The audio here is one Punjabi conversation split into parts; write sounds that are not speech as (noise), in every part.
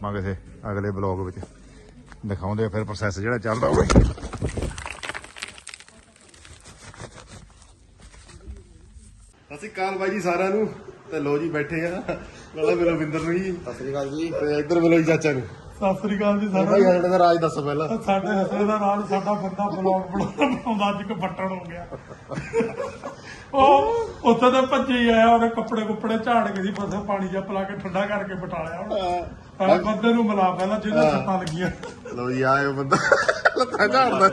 ਆਪਾਂ ਕਿਸੇ ਅਗਲੇ ਬਲੌਗ ਵਿੱਚ। ਦਿਖਾਉਂਦੇ ਆ ਫਿਰ ਪ੍ਰੋਸੈਸ ਜਿਹੜਾ ਚੱਲਦਾ ਹੋਵੇ। ਅਸੀਂ ਕਾਲ ਬਾਈ ਜੀ ਸਾਰਿਆਂ ਨੂੰ। ਤੇ ਲੋ ਜੀ ਬੈਠੇ ਆ। ਪਹਿਲਾਂ ਮਿਲੋ ਵਿੰਦਰ ਨੂੰ ਜੀ। ਸਤਿ ਸ੍ਰੀ ਅਕਾਲ ਜੀ। ਤੇ ਇੱਧਰ ਮਿਲੋ ਜੀ ਚਾਚਾ ਨੂੰ। ਸਤਿ ਸ੍ਰੀ ਅਕਾਲ ਜੀ ਸਾਡਾ ਸਾਡੇ ਦਾ ਰਾਜ ਦੱਸੋ ਪਹਿਲਾਂ। ਸਾਡੇ ਹਸਲੇ ਦਾ ਨਾਲ ਸਾਡਾ ਬੰਦਾ ਬਲੌਗ ਬਣਾਉਂਦਾ ਅੱਜ ਇੱਕ ਫੱਟਣ ਹੋ ਗਿਆ। ਉਹ ਉੱਥੇ ਤਾਂ ਭੱਜੇ ਆਇਆ ਉਹਨੇ ਕੱਪੜੇ ਕੁੱਪੜੇ ਝਾੜ ਕੇ ਸੀ ਬਸ ਪਾਣੀ ਜਿਹਾ ਪਿਲਾ ਕੇ ਠੰਡਾ ਕਰਕੇ ਬਟਾਲਿਆ ਹੁਣ ਆਹ ਬੰਦੇ ਨੂੰ ਮਿਲਾ ਪਹਿਲਾਂ ਜਿਹਦੇ ਸੱਟਾਂ ਲੱਗੀਆਂ। ਲੋ ਜੀ ਆਇਓ ਬੰਦਾ ਲੱਤਾਂ ਝਾੜਦਾ।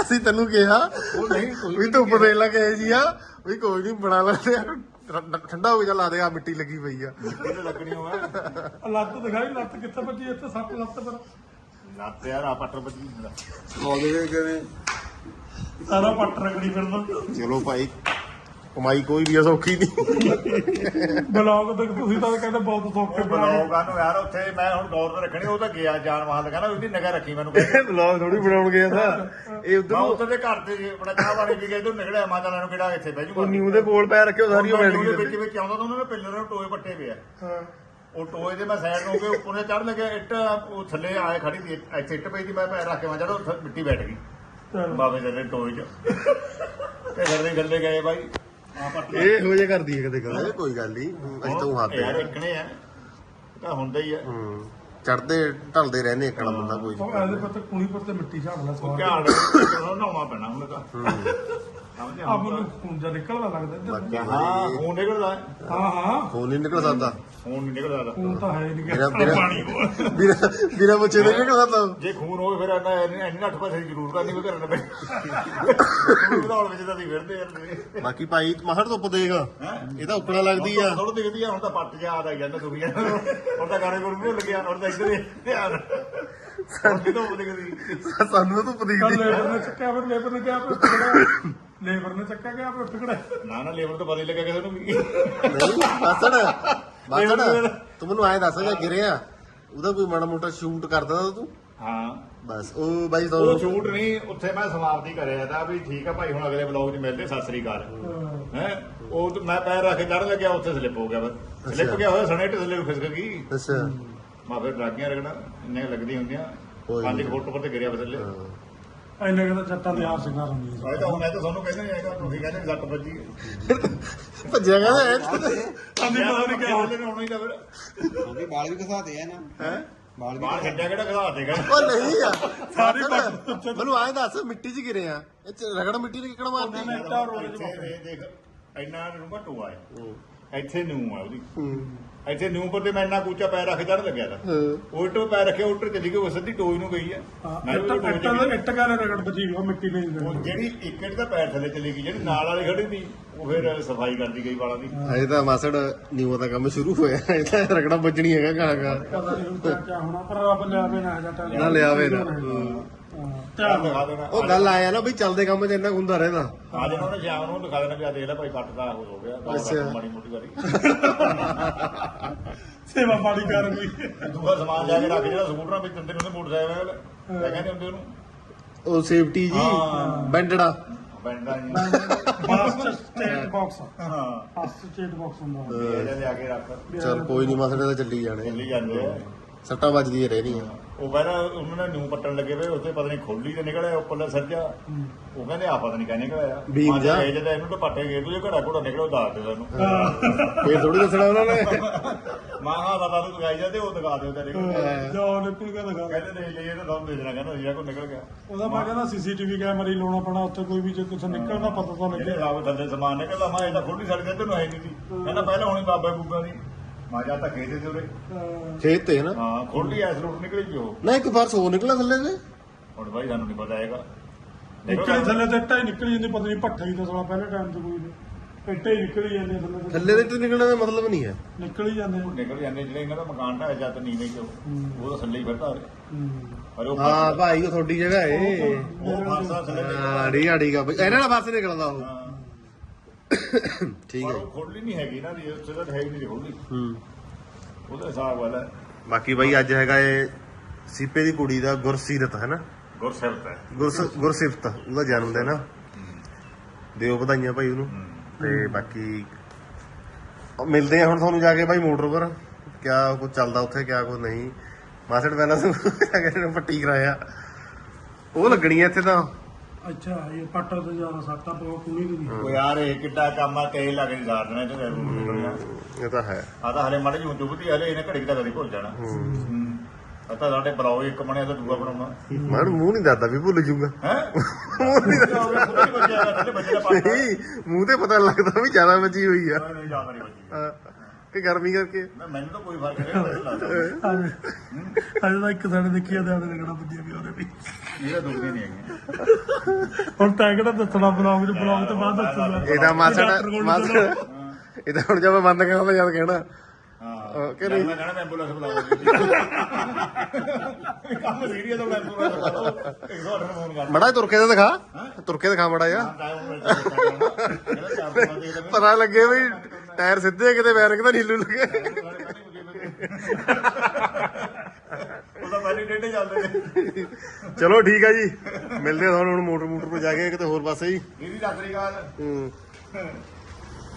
ਅਸੀਂ ਤੈਨੂੰ ਕਿਹਾ ਉਹ ਨਹੀਂ ਕੋਈ ਵੀ ਧੁੱਪ ਦੇ ਲੱਗੇ ਜੀ ਆ ਵੀ ਕੋਈ ਨਹੀਂ ਬਣਾ ਲੈਂਦੇ ਆ। ਠੰਡਾ ਹੋ ਜਾ ਲਾ ਦੇ ਆ ਮਿੱਟੀ ਲੱਗੀ ਪਈ ਆ। ਲੱਗਣੀ ਆਹ ਲੱਤ ਦਿਖਾਈ ਲੱਤ ਕਿੱਥੇ ਭੱਜੀ ਇੱਥੇ ਸੱਟ ਲੱਤ ਪਰ। ਲੱਤ ਯਾਰ ਆ। ਪੱਟਰ ਬੱਜੀ ਮੌਦੇ ਕਿਵੇਂ? ਸਾਰਾ ਪੱਟ ਰਗੜੀ ਫਿਰਦਾ। ਚਲੋ ਭਾਈ ਕਮਾਈ ਕੋਈ ਵੀ ਆ ਸੌਖੀ ਨਹੀਂ। ਬਲੌਗ ਦੇਖ ਤੁਸੀਂ ਤਾਂ ਕਹਿੰਦੇ ਬਹੁਤ ਸੌਖੇ ਬਣਾਏ ਬਲੌਗਾਂ ਨੂੰ ਯਾਰ ਉੱਥੇ ਮੈਂ ਹੁਣ ਗੌਰ ਤੇ ਰੱਖਣੀ ਉਹ ਤਾਂ ਗਿਆ ਜਾਨ ਮਾਲ ਕਹਿੰਦਾ ਉਹਦੀ ਨਿਗਾਹ ਰੱਖੀ ਮੈਨੂੰ ਕਹਿੰਦਾ। ਬਲੌਗ ਥੋੜੀ ਬਣਾਉਣ ਗਿਆ ਤਾਂ। ਇਹ ਉਧਰ ਉੱਥੇ ਦੇ ਘਰ ਤੇ ਆਪਣਾ ਚਾਹ ਵਾਲੇ ਵੀ ਗਏ ਤੂੰ ਨਿਕਲਿਆ ਮਾਤਾ ਨੂੰ ਕਿਹੜਾ ਇੱਥੇ ਬਹਿ ਜੂਗਾ। ਨਿਊ ਦੇ ਕੋਲ ਪੈ ਰੱਖਿਓ ਸਾਰੀ ਉਹ ਬੈਠ ਗਈ ਵਿੱਚ ਵਿੱਚ ਆਉਂਦਾ ਤਾਂ ਉਹਨਾਂ ਨੇ ਪਿੱਲਰ ਨੂੰ ਟੋਏ ਪੱਟੇ ਪਿਆ ਹਾਂ। ਉਹ ਟੋਏ ਦੇ ਮੈਂ ਸਾਈਡ ਨੂੰ ਹੋ ਕੇ ਉੱਪਰ ਚੜ ਲੱਗਿਆ ਇੱਟ ਉਹ ਥੱਲੇ ਆਏ ਖੜੀ ਸੀ ਇੱਥੇ ਇੱਟ ਪਈ ਸੀ ਮੈਂ ਪੈਰ ਰੱਖ ਕੇ ਮੈਂ ਚੜੋ ਉੱਥੇ ਮਿੱਟੀ ਬੈਠ ਗਈ। ਬਾਬੇ ਦੇ ਟੋਏ 'ਚ। ਤੇ ਗੱਲੇ ਗੱਲੇ ਗਏ ਬਾਈ। ਆ ਇਹ ਹੋ ਜੇ ਕਰਦੀ ਹੈ ਕਦੇ ਕਦੇ ਕੋਈ ਗੱਲ ਨਹੀਂ। ਅਸੀਂ ਤਾਂ ਹੱਥ ਯਾਰ ਇੱਕਣੇ ਆ। ਇਹ ਤਾਂ ਹੁੰਦਾ ਹੀ ਆ। ਹੂੰ। ਚੜਦੇ ਢਲਦੇ ਰਹਿੰਦੇ ਇਕੜਾ ਬੰਦਾ ਕੋਈ। ਉਹ ਇਹਦੇ ਪਰ ਤੇ ਕੁਣੀ ਪਰ ਤੇ ਮਿੱਟੀ ਝਾੜ ਲੈ ਸਵਾਰ ਧਿਆਨ ਰੱਖੋ ਨਹਾਉਣਾ ਪੈਣਾ ਹੁਣ ਤਾਂ। ਸਮਝਿਆ ਆਪ ਨੂੰ ਖੂਨ ਜਿਹਾ ਨਿਕਲਦਾ ਲੱਗਦਾ ਇੱਧਰ ਹਾਂ ਖੂਨ ਨਿਕਲਦਾ ਹੈ। ਹਾਂ ਹਾਂ। ਫੋਨ ਨਹੀਂ ਨਿਕਲ ਸਕਦਾ। ਖੂਨ ਨਹੀਂ ਨਿਕਲਦਾ ਖੂਨ ਤਾਂ ਹੈ ਨਹੀਂ ਮੇਰਾ ਮੇਰਾ ਪਾਣੀ ਉਹ ਬਿਨਾ ਬਿਨਾ ਬੱਚੇ ਦੇ ਨਿਕਲ ਸਕਦਾ ਜੇ ਖੂਨ ਹੋਵੇ ਫਿਰ ਇੰਨਾ ਇੰਨੀ ਨੱਠ ਪਾਸੇ ਦੀ ਜ਼ਰੂਰ ਕਰਨੀ ਕੋਈ ਕਰਨ ਪਏ ਖੂਨ ਵਧਾਉਣ ਵਿੱਚ ਤਾਂ ਅਸੀਂ ਫਿਰਦੇ ਯਾਰ ਬਾਕੀ ਭਾਈ ਮਹਰ ਧੁੱਪ ਦੇਗਾ ਇਹ ਤਾਂ ਉੱਕਣਾ ਲੱਗਦੀ ਆ। ਥੋੜਾ ਦਿਖਦੀ ਆ ਹੁਣ ਤਾਂ ਪੱਟ ਜਾ ਆ ਜਾਂਦਾ ਦੁਨੀਆ ਹੁਣ ਤਾਂ ਗਾਣੇ ਗੁਰੂ ਭੁੱਲ ਗਿਆ ਹੁਣ ਤਾਂ ਇੱਧਰ ਹੀ ਧਿਆਨ। ਕਿਦੋਂ ਸਾਨੂੰ ਤਾਂ ਧੁੱਪ ਕੱਲ ਦਿਖਦੀ ਲੇਬਰ ਨੇ ਚੱਕਿਆ ਫਿਰ ਲੇਬਰ ਨੇ ਕਿਹਾ ਫਿਰ ਟੁਕੜਾ ਲੇਬਰ ਨੇ ਚੱਕਿਆ ਗਿਆ ਫਿਰ ਟੁਕੜਾ ਨਾ ਨਾ ਲੇਬਰ ਤੋਂ ਪਤਾ ਹੀ ਲੱਗਾ ਕਿਸੇ ਨੂੰ ਵੀ। ਨਹੀਂ ਬਾਸੜ ਬਾਸੜ ਤੂੰ ਮੈਨੂੰ ਐਂ ਦੱਸ ਜੇ ਗਿਰਿਆ। ਉਹਦਾ ਕੋਈ ਮਾੜਾ ਮੋਟਾ ਸ਼ੂਟ ਕਰਦਾ ਤਾ ਤੂੰ? ਹਾਂ। ਬਸ ਉਹ ਬਾਈ ਉਹ ਤੁਹਾਨੂੰ ਛੂਟ ਨਹੀਂ ਉੱਥੇ ਮੈਂ ਸਮਾਪਤੀ ਕਰਿਆ ਤਾਂ ਵੀ ਠੀਕ ਆ ਭਾਈ ਹੁਣ ਅਗਲੇ ਬਲੌਗ 'ਚ ਮਿਲਦੇ ਸਤਿ ਸ੍ਰੀ ਅਕਾਲ। ਹੈ। ਉਹ ਤੇ ਮੈਂ ਪੈਰ ਰੱਖ ਕੇ ਚੜ੍ਹਨ ਲੱਗਿਆ ਉੱਥੇ ਸਲਿੱਪ ਹੋ ਗਿਆ ਬਸ। ਸਲਿੱਪ ਗਿਆ ਹੋਇਆ ਸਣੇ ਢਿੱਲੇ ਨੂੰ ਖਿਸਕ ਗਈ। ਅੱਛਾ। ਮੈਂ ਫਿਰ ਲੱਗੀਆਂ ਰਗਣਾ ਇੰਨੇ ਕੁ ਲੱਗਦੀ ਹੁੰਦੀਆਂ ਕੋਈ ਪੰਜ ਨੀ। ਫੁੱਟ ਉੱਪਰ ਤੇ ਗਿਰਿਆ ਬਦਲੇ। ਇੰਨੇ ਕਹਿੰਦਾ ਜੱਟਾਂ ਦੇ ਹਾਰ ਸਿੰਘਾਂ ਹੁੰਦੀ ਆਏ ਤਾਂ ਹੁਣ ਮੈਂ ਤਾਂ ਤੁਹਾਨੂੰ ਕਹਿੰਦਾ ਨਹੀਂ ਹੈਗਾ ਤੁਸੀਂ ਕਹਿੰਦੇ ਲੱਤ ਵੱਜੀ ਭੱਜਿਆ ਕਹਿੰਦਾ ਐ ਅੰਨੀ ਪਤਾ ਨਹੀਂ ਕਿਆ ਹਾਲੇ ਨੇ ਆਉਣਾ ਹੀ ਤਾਂ ਫਿਰ। ਉਹਦੇ ਵਾਲ ਵੀ ਘਸਾਤੇ ਆ ਨਾ। ਹੈ? ਵਾਲ ਵੀ ਬਾਹਰ ਛੱਡਿਆ ਕਿਹੜਾ ਖੜਾ ਦੇਗਾ? ਉਹ ਨਹੀਂ ਆ। ਸਾਰੀ ਮੈਨੂੰ ਐਂ ਦੱਸ ਮਿੱਟੀ 'ਚ ਗਿਰੇ ਆ। ਇਹ 'ਚ ਰਗੜ ਮਿੱਟੀ ਨੇ ਕਿਕੜ ਮਾਰਦੀ ਇੱਟਾਂ ਚ ਇੱਥੇ ਇਹ ਦੇਖ ਇੰਨਾ ਨੂੰ ਟੋਆ ਹੈ। ਇੱਥੇ ਨੂੰ ਆ ਉਹਦੀ। ਹੂੰ। ਇੱਥੇ ਨੂੰ ਪਰ ਤੇ ਮੈਂ ਇੰਨਾ ਕੂਚਾ ਪੈਰ ਰੱਖ ਚੜ ਲੱਗਿਆ ਤਾਂ। ਉਲਟ ਪੈ ਰੱਖਿਆ ਉਲਟ ਚਲੀ ਗਈ ਉਹ ਸਿੱਧੀ ਟੋਈ ਨੂੰ ਗਈ ਆ। ਮੈਂ 'ਚ ਇੱਟਾਂ ਦਾ ਇੱਟ ਕਾਲੇ ਰਗੜ ਬਚੀ ਉਹ ਮਿੱਟੀ ਨਹੀਂ ਉਹ ਜਿਹੜੀ ਇੱਕ ਇੱਟ ਦਾ ਪੈਰ ਥੱਲੇ ਚਲੀ ਗਈ ਜਿਹੜੀ ਨਾਲ ਵਾਲੀ ਖੜੀ ਸੀ ਉਹ ਫਿਰ ਸਫ਼ਾਈ ਕਰਦੀ ਗਈ ਵਾਲਾਂ ਦੀ। ਅਜੇ ਤਾਂ ਮਾਸੜ ਨਿਊ ਦਾ ਕੰਮ ਸ਼ੁਰੂ ਹੋਇਆ ਇਹ ਤਾਂ ਰਗੜਾ ਵੱਜਣੀ ਹੈਗਾ ਗਾਣਾ ਪਤਾ ਨਹੀਂ ਹੁਣ ਕਿਆ ਕਿਆ ਹੋਣਾ ਪਰ ਰੱਬ ਲਿਆਵੇ ਨਾ ਜੱਟਾਂ ਨਾ ਲਿਆਵੇ ਨਾ। ਧਿਆਨ ਦਿਖਾ ਦੇਣਾ। ਉਹ ਗੱਲ ਆਇਆ ਨਾ ਵੀ ਚੱਲਦੇ ਕੰਮ 'ਚ ਇੰਨਾ ਕੁ ਹੁੰਦਾ ਰਹਿੰਦਾ। ਆ ਜਿਹੜਾ ਉਹਨੇ ਸ਼ਾਮ ਨੂੰ ਦਿਖਾ ਦੇਣਾ ਵੀ ਆ ਦੇਖ ਲੈ ਭਾਈ ਪੱਟ ਦਾ ਹੋ ਹੋ ਗਿਆ। ਬਹੁਤ ਅੱਛਾ। ਮਾੜੀ ਮੋਟੀ ਵਾਰੀ। (laughs) ਸੇਵਾ ਮਾੜੀ ਕਰ ਗਈ। ਦੂਆ ਸਮਾਨ ਲਿਆ ਕੇ ਰੱਖ ਜਿਹੜਾ ਸਕੂਟਰਾਂ ਵਿੱਚ ਦਿੰਦੇ ਨੇ ਉਹਦੇ ਮੋਟਰਸਾਈਕਲ ਕਿਆ ਕਹਿੰਦੇ ਹੁੰਦੇ ਉਹਨੂੰ। ਉਹ ਸੇਫਟੀ ਜੀ ਹਾਂ। ਬੈਂਡੜਾ। ਬੈਂਡਾ ਜੀ। ਫਾਸਟ ਸਟੇਟ ਬਾਕਸ ਹਾਂ। ਫਾਸਟ ਸਟੇਟ ਬਾਕਸ ਹੁੰਦਾ। ਇਹ ਲਿਆ ਕੇ ਰੱਖ। ਚਲ ਕੋਈ ਨਹੀਂ ਮਾਸੜੇ ਤਾਂ ਚੱਲੀ ਜਾਣੇ। ਚੱਲੀ ਜਾਂਦੇ ਆ। ਸੱਟਾਂ ਵੱਜਦੀਆਂ ਰਹਿਣੀਆਂ ਉਹ ਪਹਿਲਾਂ ਉਹਨਾਂ ਨੇ ਨੂੰ ਪੱਟਣ ਲੱਗੇ ਵੇ ਉੱਥੇ ਪਤਾ ਨਹੀਂ ਖੋਲੀ ਤੇ ਨਿਕਲਿਆ ਉੱਪਰਲਾ ਸਰਜਾ ਉਹ ਕਹਿੰਦੇ ਆ ਪਤਾ ਨਹੀਂ ਕਿਆ ਨਿਕਲਿਆ। ਬੀਮ ਜਾ। ਇਹ ਜਦੋਂ ਇਹਨੂੰ ਤਾਂ ਪੱਟੇ ਗਏ ਤੂੰ ਘੜਾ ਘੋੜਾ ਨਿਕਲਿਆ ਉਹ ਦੱਸ ਦੇ ਸਾਨੂੰ। ਫੇਰ ਥੋੜੀ ਦੱਸਣਾ ਉਹਨਾਂ ਨੇ। ਮਾਂ ਹਾਂ ਬਾਬਾ ਨੂੰ ਦਿਖਾਈ ਜਾਂਦੇ ਉਹ ਦਿਖਾ ਦਿਓ ਤੇਰੇ ਕੋਲ। ਜੋ ਨਿਕਲ ਦਿਖਾ ਕਹਿੰਦੇ ਨਹੀਂ ਲਈ ਇਹ ਤਾਂ ਤੁਹਾਨੂੰ ਦੇ ਦੇਣਾ ਕਹਿੰਦਾ ਜਿਹੜਾ ਕੋਈ ਨਿਕਲ ਗਿਆ। ਉਹਦਾ ਮੈਂ ਕਹਿੰਦਾ ਸੀਸੀਟੀਵੀ ਕੈਮਰਾ ਹੀ ਲਾਉਣਾ ਪੈਣਾ ਉੱਥੇ ਕੋਈ ਵੀ ਜੇ ਕੁਝ ਨਿਕਲਣਾ ਪਤਾ ਤਾਂ ਜਿਹੜੇ ਲੱਗੇ। ਰਾਵ ਥੱਲੇ ਸਮਾਨ ਨਿਕਲਦਾ ਮੈਂ ਇਹਦਾ ਖੋਲੀ ਸੜ ਗਿਆ ਤੈਨੂੰ ਹੈ ਨਹੀਂ ਸੀ। ਕਹਿੰਦਾ ਪਹਿਲਾਂ ਹੁਣੀ ਬਾਬਾ ਬੂਬਾ ਦੀ। ਮਾਂ ਜਾ ਤਾਂ ਖੇਤ ਤੇ ਉਰੇ। ਖੇਤ ਤੇ ਨਾ? ਹਾਂ ਖੋਲੀ ਐਸ ਰੂਟ ਨਿਕਲੀ ਜੀ ਉਹ ਨਾ ਇੱਕ ਵਾਰ ਸੋ ਨਿਕਲਾ ਥੱਲੇ ਤੇ। ਹੁਣ ਭਾਈ ਸਾਨੂੰ ਨਹੀਂ ਪਤਾ ਹੈਗਾ। ਨਿਕਲੀ ਥੱਲੇ ਤੇ ਇੱਟਾਂ ਹੀ ਨਿਕਲੀ ਜਾਂਦੀ ਪਤਾ ਨਹੀਂ ਭੱਠਾ ਹੀ ਦੱਸਣਾ ਪਹਿਲੇ ਟਾਈਮ ਤੇ ਕੋਈ ਨਹੀਂ। ਇੱਟਾਂ ਹੀ ਨਿਕਲੀ ਜਾਂਦੇ ਥੱਲੇ ਤੇ। ਥੱਲੇ ਦੇ ਤੇ ਨਿਕਲਣ ਦਾ ਮਤਲਬ ਨਹੀਂ ਹੈ। ਨਿਕਲ ਹੀ ਜਾਂਦੇ ਉਹ ਨਿਕਲ ਜਾਂਦੇ ਜਿਹੜੇ ਇਹਨਾਂ ਦਾ ਮਕਾਨ ਢਾਇਆ ਜਾਂ ਤਾਂ ਨੀਵੇਂ ਚ ਉਹ ਤਾਂ ਥੱਲੇ ਹੀ ਫਿਰਦਾ ਉਰੇ। ਹੂੰ। ਪਰ ਉਹ ਹਾਂ ਭਾਈ ਉਹ ਤੁਹਾਡੀ ਜਗ੍ਹਾ ਏ। ਉਹ ਫਾਸਾ ਥੱਲੇ ਹਾਂ ਆ ਬਈ ਇਹਨਾਂ ਨਾਲ ਪਾਸੇ ਨਿਕਲਦਾ ਉਹ। ਠੀਕ ਪਰ ਹੈ ਉਹ ਖੋਲੀ ਨਹੀਂ ਹੈਗੀ ਨਾ ਦੀ ਉੱਥੇ ਤਾਂ ਹੈ ਹੀ ਨਹੀਂ ਖੋਲੀ ਹੂੰ। ਉਹਦਾ ਹਿਸਾਬ ਵਾਲਾ। ਬਾਕੀ ਬਾਈ ਅੱਜ ਹੈਗਾ ਏ ਸੀਪੇ ਦੀ ਕੁੜੀ ਦਾ ਗੁਰਸੀਰਤ ਹੈ ਨਾ? ਗੁਰਸਿਫਤ ਹੈ। ਗੁਰਸ- ਗੁਰਸਿਫਤ ਉਹਦਾ ਜਨਮ ਦਿਨ ਆ ਦਿਓ ਵਧਾਈਆਂ ਭਾਈ ਉਹਨੂੰ। ਤੇ ਬਾਕੀ ਮਿਲਦੇ ਆ ਹੁਣ ਤੁਹਾਨੂੰ ਜਾ ਕੇ ਭਾਈ ਮੋਟਰ ਪਰ ਕਿਆ ਕੁਝ ਚੱਲਦਾ ਉੱਥੇ ਕਿਆ ਕੁਝ ਨਹੀਂ। ਮਾਸੜ ਪਹਿਲਾਂ ਤੋਂ ਨੇ ਪੱਟੀ ਕਰਾਇਆ। ਉਹ ਲੱਗਣੀ ਆ ਇੱਥੇ ਤਾਂ। ਅੱਛਾ ਇਹ ਪੱਟਾ ਤੇ ਜ਼ਿਆਦਾ ਸੱਤਾ ਪਵਾ ਕੁਣੀ ਦੀ? ਉਹ ਯਾਰ ਇਹ ਕਿੱਡਾ ਕੰਮ ਆ ਤੇਲ ਲੱਗ ਨਹੀਂ ਸਾਰਨਾ ਤੇ ਫਿਰ ਇਹ ਤਾਂ ਹੈ। ਆ ਤਾਂ ਹਲੇ ਮਾੜੇ ਜਿਹੀ ਚੁੱਭਦੀ ਹਲੇ ਇਹਨੇ ਘੜੀ ਕਦੀ ਭੁੱਲ ਜਾਣਾ। ਹੂੰ। ਆ ਤਾਂ ਸਾਡੇ ਬਲੌਗ ਇੱਕ ਬਣਿਆ ਤਾਂ ਦੂਆ ਬਣਾਉਣਾ। ਮਨ ਮੂੰਹ ਨਹੀਂ ਦੱਸਦਾ ਵੀ ਭੁੱਲ ਜੂਗਾ ਹੈ? ਮੂੰਹ ਨਹੀਂ ਬੱਚੇ ਬੱਚੇ ਦਾ ਪਾਣੀ ਨਹੀਂ ਮੂੰਹ ਤੇ ਪਤਾ ਲੱਗਦਾ ਵੀ ਜ਼ਿਆਦਾ ਮੱਚੀ ਹੋਈ ਆ। ਨਹੀਂ ਜ਼ਿਆਦਾ ਨਹੀਂ ਬੱਚੀ ਹਾਂ, ਕਿ ਗਰਮੀ ਕਰਕੇ? ਨਾ ਮੈਨੂੰ ਤਾਂ ਕੋਈ ਫ਼ਰਕ ਨਹੀਂ ਲੱਗਦਾ। ਅਜੇ ਤਾਂ ਇੱਕ ਸਾਈਡ ਦੇਖਿਆ ਤੇ ਆਦੇ ਲੱਗਣਾ ਵੱਜਿਆ ਵੀ ਉਹਦੇ ਵੀ। ਇਹਦਾ ਦੁਖਦੇ ਨਹੀਂ ਹੈਗੇ। ਹੁਣ ਤਾਂ ਕਿਹੜਾ ਦੱਸਣਾ ਬਲੌਗ ਚ ਬਲੌਗ ਤੋਂ ਬਾਅਦ ਦੱਸੂਗਾ। ਇਹਦਾ ਮਾਸੜ ਮਾਸੜ। ਇਹਦਾ ਹੁਣ ਜਦੋਂ ਬੰਦ ਕਰਾਂਦਾ ਜਦ ਕਹਿਣਾ। ਹਾਂ। ਕਿ ਨਹੀਂ? ਮੈਂ ਕਹਿਣਾ ਐਂਬੂਲੈਂਸ ਬੁਲਾਓ ਕੰਮ ਸੀਰੀਅਸ ਹੋ ਐਂਬੂਲੈਂਸ ਮੜਾ ਤੁਰ ਕੇ ਤਾਂ ਦਿਖਾ। ਤੁਰ ਕੇ ਦਿਖਾ ਮੜਾ ਪਤਾ ਪਤਾ ਲੱਗੇ ਵੀ ਟਾਇਰ ਸਿੱਧੇ ਕਿਤੇ ਬੈਰਕ ਤਾਂ ਨੀਲੂ ਲੱਗੇ। ਉਹਦਾ ਪਹਿਲੇ ਡੇਡੇ ਚੱਲਦੇ ਨੇ। ਚਲੋ ਠੀਕ ਆ ਜੀ। ਮਿਲਦੇ ਆ ਤੁਹਾਨੂੰ ਹੁਣ ਮੋਟਰ ਮੋਟਰ ਤੇ ਜਾ ਕੇ ਕਿਤੇ ਹੋਰ ਪਾਸੇ ਹੀ ਇਹਦੀ ਸਤਿ ਸ੍ਰੀ ਅਕਾਲ। ਹੂੰ।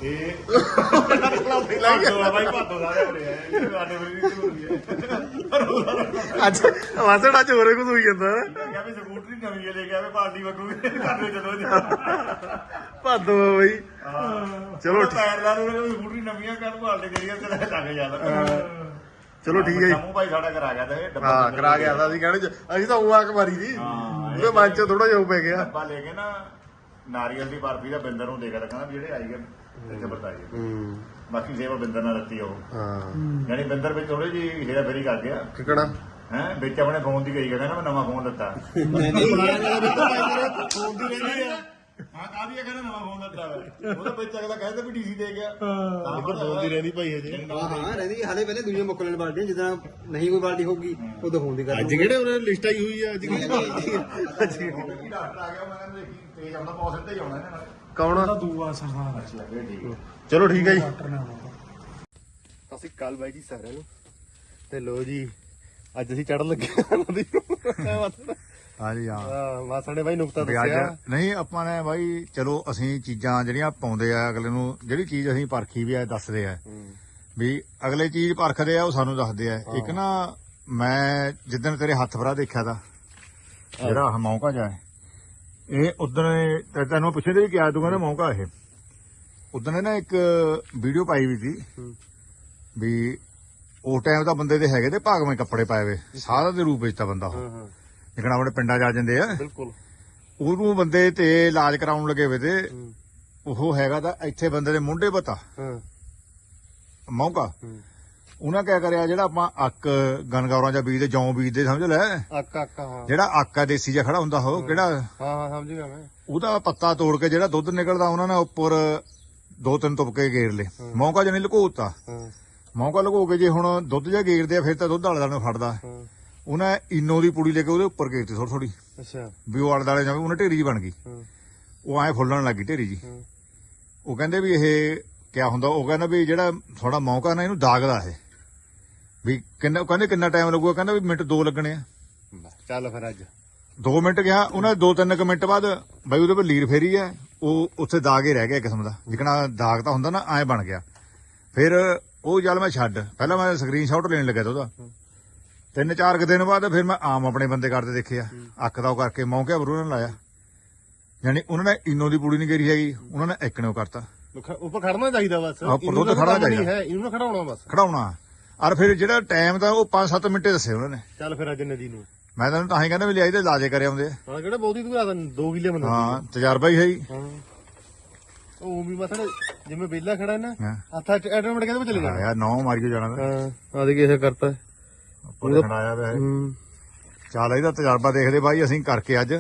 ਇਹ ਭਾਦੋ ਆ ਬਾਈ ਭਾਦੋ ਦਾ ਹੋ ਰਿਹਾ ਇਹ ਸਾਡੇ ਵਰਗੀ ਜ਼ਰੂਰੀ ਹੈ ਅੱਜ ਵਾਸੜ ਅੱਜ ਹੋਰੇ ਕੁਝ ਹੋਈ ਜਾਂਦਾ। ਕਿਹਾ ਵੀ ਸਕੂਟਰੀ ਨਵੀਂ ਲੈ ਕੇ ਆਵੇ ਪਾਰਟੀ ਵਾਂਗੂ ਕਰਦੇ ਚਲੋ ਜੀ ਭਾਦੋ ਆ ਬਈ। ਚਲੋ ਠੀਕ- ਟਾਇਰ ਸਕੂਟਰੀ ਨਵੀਆਂ ਕਰ ਪਾਰਟੀ ਕਰੀਏ ਤੇ ਲੱਗ ਜਾਂਦਾ ਚਲੋ ਠੀਕ ਹੈ ਜੀ। ਭਾਈ ਸਾਡਾ ਕਰਾ ਗਿਆ ਤੇ ਹਾਂ, ਕਰਾ ਗਿਆ ਤਾਂ ਅਸੀਂ ਕਹਿਣੇ ਅਸੀਂ ਤਾਂ ਉਹ ਆਕ ਮਾਰੀ ਸੀ। ਉਹਦੇ ਮਨ ਚ ਥੋੜਾ ਜਿਹਾ ਪੈ ਗਿਆ। ਡੱਬਾ ਲੈ ਕੇ ਨਾ ਨਾਰੀਅਲ ਦੀ ਬਰਫੀ ਦਾ ਬਿੰਦਰ ਨੂੰ ਦੇ ਕੇ ਰੱਖਣਾ ਜਿਹੜੇ ਆਈ ਗਏ। ਇੱਥੇ ਵਰਤਾਈ ਹੂੰ। ਬਾਕੀ ਸੇਵਾ ਬਿੰਦਰ ਨਾਲ ਰੱਤੀ ਉਹ ਹਾਂ। ਯਾਨੀ ਬਿੰਦਰ ਵਿੱਚ ਥੋੜੀ ਜੀ ਹੇਰਾ ਫੇਰੀ ਕਰ ਗਿਆ ਕਿਕਣਾ ਹੈ? ਵਿੱਚ ਆਪਣੇ ਫੋਨ ਦੀ ਗਈ ਕਹਿੰਦਾ ਨਾ ਮੈਂ ਨਵਾਂ ਫੋਨ ਦਿੱਤਾ। ਹਾਂ ਕਾਹਦੀ ਹੈ ਕਹਿੰਦਾ ਨਵਾਂ ਫੋਨ ਦਿੱਤਾ ਵਾ। ਉਹਦਾ ਵਿੱਚ ਅਗਲਾ ਕਹਿੰਦਾ ਵੀ ਡੀਸੀ ਦੇ ਗਿਆ। ਤਾਂ ਫੋਨ ਦੀ ਰਹਿੰਦੀ ਭਾਈ ਹਜੇ। ਹਾਂ ਹਾਂ ਰਹਿੰਦੀ ਹਾਲੇ ਪਹਿਲੇ ਦੂਜੇ ਮੁੱਕ ਲੈਣ ਬਾਲਟੀਆਂ ਜਿੱਦਾਂ ਨਹੀਂ ਕੋਈ ਬਾਲਟੀ ਹੋਊਗੀ ਉਦੋਂ ਹੋਣ ਦੀ ਗੱਲ ਅੱਜ ਕਿਹੜੇ ਉਹਨੇ ਲਿਸਟ ਆਈ ਹੋਈ ਆ? ਅੱਜ ਕਿਹੜੀ? ਅੱਜ ਡਾਕਟਰ ਆ ਗਿਆ ਮੈਂ ਦੇਖੀ ਤੇਜ਼ ਆਉਂਦਾ ਪੌਸਲ ਤੇ ਹੀ ਆਉਣਾ ਇਹਨਾਂ ਨਾਲ ਕੌਣ ਉਹਦਾ ਆ? ਦੂਆ ਸਰਦਾਰ ਹੈ ਲੱਗੇ ਠੀਕ ਚਲੋ ਠੀਕ ਹੈ ਜੀ। ਡਾਕਟਰ ਨੇ ਆਉਣਾ ਅਸੀਂ ਕੱਲ ਬਾਈ ਜੀ ਸਾਰਿਆਂ ਨੂੰ। ਤੇ ਲੋ ਜੀ ਅੱਜ ਅਸੀਂ ਚੜਨ ਲੱਗੇ ਹਾਂ ਨਦੀ ਨੂੰ ਹਾਂਜੀ ਹਾਂ ਹਾਂ। ਮਾਸੜ ਬਾਈ ਨੁਕਤਾ ਵੀ ਅੱਜ ਦੱਸਿਆ। ਨਹੀਂ ਆਪਾਂ ਨੇ ਬਾਈ ਚਲੋ ਅਸੀਂ ਚੀਜ਼ਾਂ ਜਿਹੜੀਆਂ ਪਾਉਂਦੇ ਆ ਅਗਲੇ ਨੂੰ ਜਿਹੜੀ ਚੀਜ਼ ਅਸੀਂ ਪਰਖੀ ਵੀ ਆ ਦੱਸਦੇ ਆ। ਵੀ ਅਗਲੇ ਚੀਜ਼ ਪਰਖਦੇ ਆ ਉਹ ਸਾਨੂੰ ਦੱਸਦੇ ਆ। ਇੱਕ ਨਾ ਮੈਂ ਜਿੱਦਣ ਤੇਰੇ ਹੱਥ ਭਰਾ ਦੇਖਿਆ ਤਾਂ ਜਿਹੜਾ ਮੌਕਾ ਜਾ ਇਹ ਉਦੋਂ ਤੈਨੂੰ ਪੁੱਛੇ ਤੇ ਵੀ ਕਿਹਾ ਤੂੰ ਕਹਿੰਦਾ ਮੌਕਾ ਇਹ। ਉਦੋਂ ਨਾ ਇੱਕ ਵੀਡੀਓ ਪਾਈ ਵੀ ਸੀ ਵੀ ਉਸ ਟਾਈਮ ਤਾਂ ਬੰਦੇ ਦੇ ਹੈਗੇ ਤੇ ਭਾਗਵੇਂ ਕੱਪੜੇ ਪਾਏ ਵੇ। ਸਾਧਾ ਦੇ ਰੂਪ ਵਿੱਚ ਤਾਂ ਬੰਦਾ ਉਹ। ਹਾਂ ਹਾਂ। ਜਿਕਣਾ ਆਪਣੇ ਪਿੰਡਾਂ 'ਚ ਆ ਜਾਂਦੇ ਆ। ਬਿਲਕੁਲ। ਉਹਨੂੰ ਬੰਦੇ ਤੇ ਇਲਾਜ ਕਰਾਉਣ ਲੱਗੇ ਵੇ ਤੇ ਉਹ ਹੈਗਾ ਤਾਂ ਇੱਥੇ ਬੰਦੇ ਦੇ ਮੁੰਡੇ ਪਤਾ। ਹਾਂ। ਮੌਕਾ। ਉਹਨਾਂ ਕਿਆ ਕਰਿਆ ਜਿਹੜਾ ਆਪਾਂ ਅੱਕ ਗਨਗੌਰਾਂ ਜਾਂ ਬੀਜ ਦੇ ਜੌਂ ਬੀਜਦੇ ਸਮਝ ਲੈ? ਆਕਾ ਆਕਾ ਹਾਂ। ਜਿਹੜਾ ਅੱਕ ਆ ਦੇਸੀ ਜਿਹਾ ਖੜਾ ਹੁੰਦਾ ਉਹ ਕਿਹੜਾ? ਹਾਂ ਹਾਂ ਸਮਝ ਗਿਆ ਮੈਂ। ਉਹਦਾ ਪੱਤਾ ਤੋੜ ਕੇ ਜਿਹੜਾ ਦੁੱਧ ਨਿਕਲਦਾ ਉਹਨਾਂ ਨੇ ਉੱਪਰ ਦੋ ਤਿੰਨ ਤੁਪਕੇ ਗੇਰ ਲੇ ਮੌਕਾ ਜਨੇ ਲੁਕੋਤਾ। ਹਾਂ। ਮੌਕਾ ਲੁਕੋ ਕੇ ਜੇ ਹੁਣ ਦੁੱਧ ਜਿਹਾ ਗੇਰਦੇ ਆ ਫਿਰ ਤਾਂ ਦੁੱਧ ਆਲੇ ਨੂੰ ਫੜਦਾ। ਹਾਂ। ਉਹਨਾਂ ਇਨੋ ਦੀ ਪੂੜੀ ਲੈ ਕੇ ਉਹਦੇ ਉੱਪਰ ਗੇਰਤੀ ਥੋੜੀ ਥੋੜੀ ਅੱਛਾ। ਵੀ ਉਹ ਆਲੇ ਦਾਲੇ ਜਾਵੇ ਉਹਨੇ ਢੇਰੀ ਜੀ ਬਣ ਗਈ। ਹਾਂ। ਉਹ ਐ ਫੁੱਲਣ ਲੱਗੀ ਢੇਰੀ ਜੀ ਹਾਂ। ਉਹ ਕਹਿੰਦੇ ਵੀ ਇਹ ਕਿਆ ਹੁੰਦਾ? ਉਹ ਕਹਿੰਦਾ ਵੀ ਜਿਹੜਾ ਥੋੜਾ ਮੌਕਾ ਨਾ ਇਹਨੂੰ ਦਾਗਦਾ ਇਹ। ਵੀ ਕਿੰਨਾ ਕਹਿੰਦੇ ਕਿੰਨਾ ਟਾਈਮ ਲੱਗੂਗਾ? ਕਹਿੰਦਾ ਵੀ ਮਿੰਟ ਦੋ ਲੱਗਣੇ ਆ। ਚੱਲ ਫਿਰ ਅੱਜ। 2 ਮਿੰਟ ਗਿਆ ਉਹਨਾਂ ਦੋ ਤਿੰਨ ਕੁ ਮਿੰਟ ਬਾਅਦ ਬਈ ਉਹਦੇ ਪਰ ਲੀਰ ਫੇਰੀ ਹੈ ਉਹ ਉੱਥੇ ਦਾਗ ਹੀ ਰਹਿ ਗਿਆ ਕਿਸਮ ਦਾ। ਜਿਕਣਾ ਦਾਗ ਤਾਂ ਹੁੰਦਾ ਨਾ ਐ ਬਣ ਗਿਆ। ਫਿਰ ਉਹ ਚੱਲ ਮੈਂ ਛੱਡ। ਪਹਿਲਾਂ ਮੈਂ ਸਕਰੀਨਸ਼ਾਟ ਲੈਣ ਲੱਗਿਆ ਤਾ ਉਹਦਾ। ਤਿੰਨ ਚਾਰ ਕੁ ਦਿਨ ਬਾਅਦ ਫਿਰ ਮੈਂ ਆਮ ਆਪਣੇ ਬੰਦੇ ਕਰਦੇ ਦੇਖਿਆ। ਅੱਖ ਦਾ ਉਹ ਕਰਕੇ ਮੌਕੇ ਬਰੂ ਨੇ ਲਾਇਆ। ਯਾਨੀ ਉਹਨਾਂ ਨੇ ਇਨੋ ਦੀ ਪੂੜੀ ਨਹੀਂ ਗੇਰੀ ਹੈਗੀ ਉਹਨਾਂ ਨੇ ਇੱਕ ਨੇ ਉਹ ਕਰਤਾ। ਉੱਪਰ ਖੜਨਾ ਚਾਹੀਦਾ ਬਸ। ਉੱਪਰ ਇਹਨੂੰ ਦੁੱਧ ਤਾਂ ਖੜਨਾ ਕੰਮ ਨਹੀਂ ਚਾਹੀਦਾ। ਹੈ ਇਹਨੂੰ ਨਾ ਖੜਾਉਣਾ ਬਸ। ਖੜਾਉਣਾ। ਔਰ ਫਿਰ ਜਿਹੜਾ ਟਾਈਮ ਦਾ ਉਹ 5-7 ਮਿੰਟੇ ਦੱਸੇ ਉਹਨਾਂ ਨੇ। ਚੱਲ ਫਿਰ ਅੱਜ ਨਦੀ ਨੂੰ। ਮੈਂ ਤਾਂ ਤਾਂ ਹੀ ਕਹਿੰਦਾ ਵੀ ਲਿਆਈ ਤੇ ਲਾਜੇ ਕਰੇ ਆਉਂਦੇ ਆ। ਹਾਂ ਕਿਹੜਾ ਬਹੁਤੀ ਦੂਰ ਆ 2 ਕਿਲੇ ਬੰਦਾ ਹਾਂ ਤਜਰਬਾ ਹੀ ਹੈ ਹੀ ਹਾਂ। ਉਹ ਵੀ ਮਸਲ ਜਿਵੇਂ ਬੇਲਾ ਖੜਾ ਨਾ ਹੱਥਾਂ ਚ ਆਟੋਮੈਟਿਕ ਕਹਿੰਦੇ ਚਲੇ ਜਾਣਾ। ਯਾਰ ਨੌ ਮਾਰ ਕੇ ਜਾਣਾ ਹਾਂ ਆ ਦੇ ਕਿਸੇ ਕਰਤਾ। ਪਿਆ ਹੈ। ਹੂੰ। ਚੱਲ ਇਹਦਾ ਤਜਰਬਾ ਦੇਖਦੇ ਬਾਈ ਅਸੀਂ ਕਰਕੇ ਅੱਜ।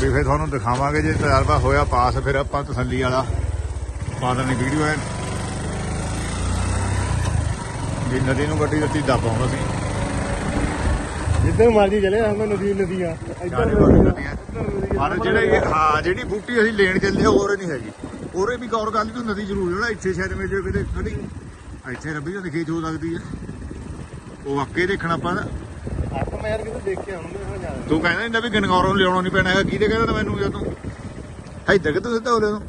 ਵੀ ਫਿਰ ਤੁਹਾਨੂੰ ਦਿਖਾਵਾਂਗੇ ਜੇ ਤਜਰਬਾ ਹੋਇਆ ਪਾਸ ਫਿਰ ਆਪਾਂ ਤਸੱਲੀ ਵਾਲਾ ਪਾ ਦੇਣੀ ਵੀਡੀਓ ਹੈ ਜੇ ਨਦੀ ਨੂੰ ਗੱਡੀ ਦਿੱਤੀ ਦੱਬ ਆਉਂਦਾ ਸੀ। ਜਿੱਦਾਂ ਮਰਜ਼ੀ ਚਲੇ ਆਉਂਦਾ ਨਦੀ ਨਦੀਆਂ। ਪਾਸੇ ਨਦੀਆਂ। ਪਰ ਜਿਹੜੇ ਇਹ- ਹਾਂ ਜਿਹੜੀ ਬੂਟੀ ਅਸੀਂ ਲੈਣ ਚੱਲੇ ਆ ਹੋਰ ਨਹੀਂ ਹੈਗੀ। ਉਹਰੇ ਵੀ ਗੌਰ ਕਰ ਲਈ ਤੂੰ ਨਦੀ ਜ਼ਰੂਰ ਜਿਹੜਾ ਇੱਥੇ ਸ਼ਾਇਦ ਮੇਰੇ ਕਿਤੇ ਖੜੀ। ਇੱਥੇ ਰੱਬੀ ਜਾਂਦੀ ਖੇਤ ਹੋ ਸਕਦੀ ਹੈ। ਉਹ ਅੱਗੇ ਦੇਖਣਾ ਆਪਾਂ ਮੈਂ ਯਾਰ ਕਿਤੇ ਦੇਖ ਕੇ ਆਉਂਦਾ ਤੂੰ ਕਹਿੰਦਾ ਇੰਦਾ ਵੀ ਗਨਗੌਰੋਂ ਨੂੰ ਲਿਆਉਣਾ ਨਹੀਂ ਪੈਣਾ ਹੈਗਾ ਕਿਹਦੇ ਕਹਿੰਦਾ ਮੈਨੂੰ ਜਾਂ ਤੂੰ? ਇੱਧਰ ਕਿੱਥੇ ਸਿੱਧਾ ਹੋ ਲਿਆ ਤੂੰ?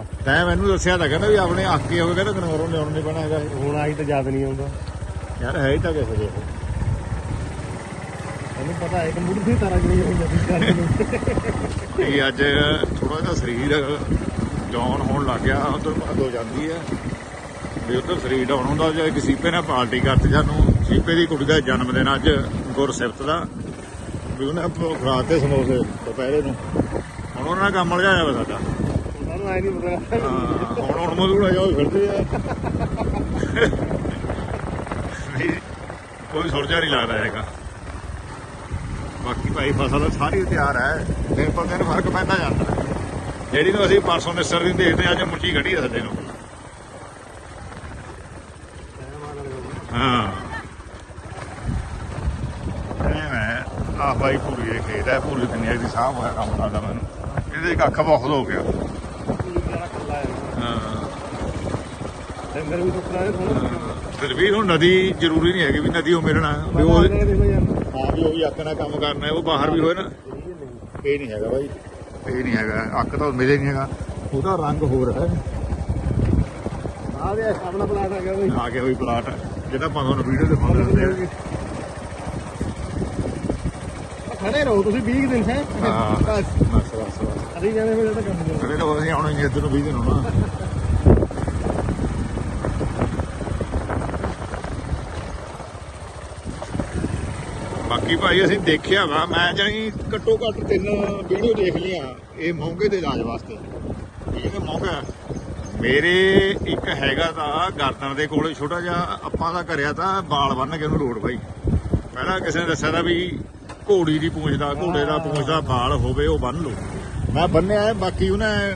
ਹਾਂ ਤੈਂ ਮੈਨੂੰ ਦੱਸਿਆ ਤਾਂ ਕਹਿੰਦਾ ਵੀ ਆਪਣੇ ਆਕੇ ਹੋ ਗਏ ਕਹਿੰਦਾ ਕਨਵਰੋਂ ਲਿਆਉਣ ਨਹੀਂ ਪੈਣਾ ਹੈਗਾ। ਹੁਣ ਆਈ ਤਾਂ ਯਾਦ ਨਹੀਂ ਆਉਂਦਾ। ਯਾਰ ਹੈ ਹੀ ਤਾਂ ਕਿਸੇ ਦੇ। ਤੈਨੂੰ ਪਤਾ ਹੈ ਕਿ ਮੁੱਢ ਦੀ ਤਰ੍ਹਾਂ ਜਿਹੜੀ ਹੋਈ ਜਾਂਦੀ ਇਹ ਅੱਜ ਥੋੜਾ ਜਿਹਾ ਸਰੀਰ ਡਾਊਨ ਹੋਣ ਲੱਗ ਗਿਆ ਉਧਰ ਭੱਜ ਹੋ ਜਾਂਦੀ ਹੈ। ਵੀ ਉਧਰ ਸਰੀਰ ਡਾਊਨ ਹੁੰਦਾ ਜੇ ਇੱਕ ਸੀਪੇ ਨੇ ਪਾਰਟੀ ਕਰਤੀ ਸਾਨੂੰ ਸੀਪੇ ਦੀ ਕੁੜੀ ਦਾ ਜਨਮ ਦਿਨ ਅੱਜ ਗੁਰਸਿਫਤ ਦਾ। ਵੀ ਉਹਨੇ ਖਰਾਤੇ ਸਮੋਸੇ ਦੁਪਹਿਰੇ ਨੂੰ। ਹੁਣ ਉਹਨਾਂ ਨਾਲ ਕੰਮ ਲਗਾਇਆ ਵਾ ਸਾਡਾ। ਉਹਨਾਂ ਨੂੰ ਨਹੀਂ ਪਤਾ ਹਾਂ, ਹੁਣ ਹੁਣ ਮਧੂੜਾ ਜਾਓ ਫਿਰਦੇ ਆ ਕੋਈ ਸੁਰਜਾ ਨਹੀਂ ਲੱਗਦਾ ਹੈਗਾ। ਬਾਕੀ ਭਾਈ ਫਸਲ ਸਾਰੀ ਤਿਆਰ ਹੈ। ਦਿਨ ਪਰ ਦਿਨ ਫ਼ਰਕ ਪੈਂਦਾ ਜਾਂਦਾ। ਜਿਹੜੀ ਨੂੰ ਅਸੀਂ ਪਰਸੋਂ ਨਿਸਰ ਦੀ ਦੇਖਦੇ ਅੱਜ ਮੁੱਠੀ ਖੜੀ ਹੈ ਸਾਡੇ ਨੂੰ। ਹਾਂ। ਆ ਭਾਈ ਪੂਰੀ ਇਹ ਖੇਤ ਹੈ ਪੂਰੀ ਦੁਨੀਆ ਦੀ ਸਾਹ ਹੋਇਆ ਕੰਮ ਸਾਡਾ ਮੈਨੂੰ। ਇਹਦੇ ਕੱਖ ਬਹੁਤ ਹੋ ਗਿਆ ਹਾਂ ਡੰਗਰ ਵੀ ਟੁਕੜਾ ਹੈ ਥੋੜਾ ਫਿਰ ਵੀ ਹੁਣ ਨਦੀ ਜ਼ਰੂਰੀ ਨਹੀਂ ਹੈਗੀ ਵੀ ਨਦੀ ਉਹ ਮਿਲਣਾ। ਵੀ ਉਹ ਦੇਖ ਲਓ ਯਾਰ। ਹਾਂ ਵੀ ਉਹ ਵੀ ਅੱਕ ਨਾਲ ਕੰਮ ਕਰਨਾ ਹੈ ਉਹ ਬਾਹਰ ਵੀ ਹੋਏ ਨਾ। ਇਹ ਨਹੀਂ ਹੈਗਾ ਬਾਈ ਇਹ ਨਹੀਂ ਹੈਗਾ ਅੱਕ ਤਾਂ ਮਿਲੇ ਨਹੀਂ ਹੈਗਾ। ਉਹਦਾ ਰੰਗ ਹੋਰ ਹੈ। ਆ ਦੇ ਆਪਣਾ ਪਲਾਟ ਆ ਗਿਆ ਬਈ। ਆ ਕੇ ਹੋਈ ਪਲਾਟ ਜਿਹੜਾ ਆਪਾਂ ਤੁਹਾਨੂੰ ਵੀਡੀਓ ਪਾਉਂਦੇ ਹੁੰਦੇ ਆ। ਖੜੇ ਰਹੋ ਤੁਸੀਂ 20 ਦਿਨ ਹੈ। ਹਾਂ ਬਸ। ਬਸ ਬਸ ਅਸੀਂ ਜਾਂਦੇ ਫਿਰ ਤਾਂ ਕੰਮ ਕਦੇ ਤਾਂ ਅਸੀਂ ਆਉਣਾ ਹੀ ਇੱਧਰ ਨੂੰ ਵੀ ਦਿਨ ਹੋਣਾ। ਬਾਕੀ ਭਾਈ ਅਸੀਂ ਦੇਖਿਆ ਵਾ, ਮੈਂ ਜਾਨੀ ਘੱਟੋ ਘੱਟ ਤਿੰਨ ਵੀਡੀਓ ਦੇਖ ਲਿਆ ਇਹ ਮੌਕੇ ਦੇ ਇਲਾਜ ਵਾਸਤੇ। ਇਹ ਤਾਂ ਮੌਕਾ। ਮੇਰੇ ਇੱਕ ਹੈਗਾ ਤਾਂ ਗਰਦਨ ਦੇ ਕੋਲੇ, ਛੋਟਾ ਜਿਹਾ ਆਪਾਂ ਦਾ ਕਰਿਆ ਤਾਂ ਬਾਲ ਬੰਨ ਕੇ ਉਹਨੂੰ ਲੋੜ ਭਾਈ ਪਹਿਲਾਂ ਕਿਸੇ ਨੇ ਦੱਸਿਆ ਤਾਂ ਵੀ ਘੋੜੀ ਦੀ ਪੂੰਛ ਦਾ, ਘੋੜੇ ਦਾ ਪੂੰਛ ਦਾ ਬਾਲ ਹੋਵੇ, ਉਹ ਬੰਨ ਲਓ। ਮੈਂ ਬੰਨਿਆ ਬਾਕੀ ਉਹਨੇ